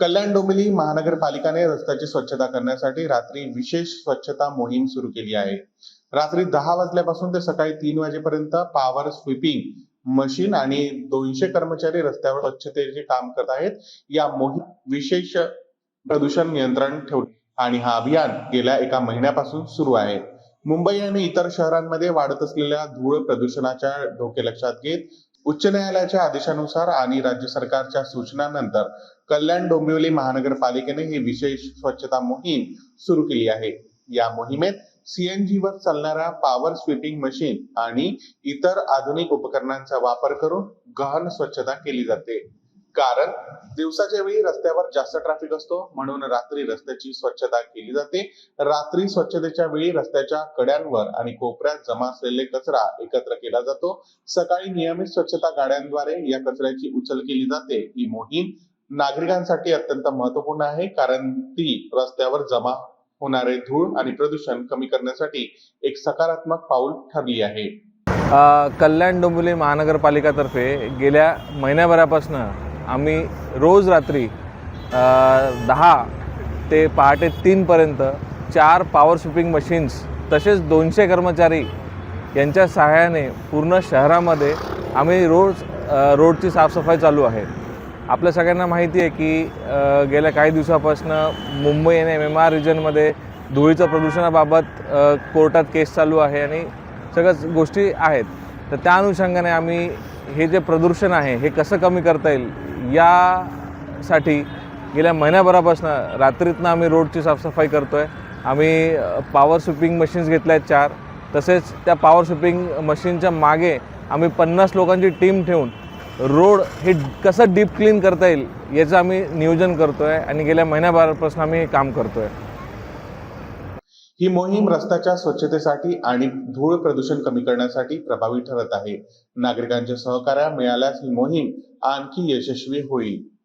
कल्याण डोंबिवली महानगरपालिकाने रस्त्याची स्वच्छता करण्यासाठी रात्री विशेष स्वच्छता मोहीम सुरू केली आहे. रात्री दहा वाजल्यापासून ते सकाळी तीन वाजेपर्यंत पॉवर स्वीपिंग मशीन आणि दोनशे कर्मचारी रस्त्यावर स्वच्छतेचे काम करत आहेत. या मोहीम विशेष प्रदूषण नियंत्रण ठेवले आणि हा अभियान गेल्या एका महिन्यापासून सुरू आहे. मुंबई आणि इतर शहरांमध्ये वाढत असलेल्या धूळ प्रदूषणाच्या धोके लक्षात घेत उच्च न्यायालयाच्या आदेशानुसार आणि राज्य सरकारच्या सूचनानंतर कल्याण डोंबिवली महानगरपालिकेने ही विशेष स्वच्छता मोहीम सुरू केली आहे. या मोहिमेत सीएनजी वर चालणाऱ्या पॉवर स्वीपिंग मशीन आणि इतर आधुनिक उपकरणांचा वापर करून गहन स्वच्छता केली जाते. कारण दिवसाच्या वेळी रस्त्यावर जास्त ट्रॅफिक असतो. म्हणून रात्री रस्त्याची स्वच्छता केली जाते. रात्री स्वच्छतेच्या वेळी रस्त्याच्या कड्यांवर आणि कोपऱ्यात जमा असलेले कचरा एकत्र केला जातो. सकाळी नियमित स्वच्छता गाड्यांद्वारे या कचऱ्याची उचल केली जाते. ही मोहीम नागरिकांसाठी अत्यंत महत्त्वपूर्ण आहे. कारण ती रस्त्यावर जमा होणारे धूळ आणि प्रदूषण कमी करण्यासाठी एक सकारात्मक पाऊल ठरली आहे. कल्याण डोंबिवली महानगरपालिकातर्फे गेल्या महिन्याभरापासून आम्ही रोज रात्री दहा ते पहाटे तीनपर्यंत चार पॉवर स्विपिंग मशीन्स तसेच दोनशे कर्मचारी यांच्या सहाय्याने पूर्ण शहरामध्ये आम्ही रोज रोडची साफसफाई चालू आहे. आपल्या सगळ्यांना माहिती आहे की गेल्या काही दिवसापासून मुंबई आणि एम एम आर रिजनमध्ये धुळीचं प्रदूषणाबाबत कोर्टात केस चालू आहे आणि सगळ्याच गोष्टी आहेत. तर त्या अनुषंगाने आम्ही हे जे प्रदूषण आहे हे कसं कमी करता येईल यासाठी गेल्या महिन्याभरापासून रात्रीतनं आम्ही रोडची साफसफाई करतो आहे आम्ही पॉवर स्विपिंग मशीन्स घेतल्या आहेत चार. तसेच त्या पॉवर स्विपिंग मशीनच्या मागे आम्ही पन्नास लोकांची टीम ठेवून रोड हे कसं डीप क्लीन करता येईल याचं आम्ही नियोजन करतो आहे आणि गेल्या महिन्याभरापासून आम्ही हे काम करतो आहे ही मोहीम रस्त्याच्या स्वच्छतेसाठी आणि धूळ प्रदूषण कमी करण्यासाठी प्रभावी ठरत आहे. नागरिकांच्या सहकार्य मिळाल्यास ही मोहीम आणखी यशस्वी होईल.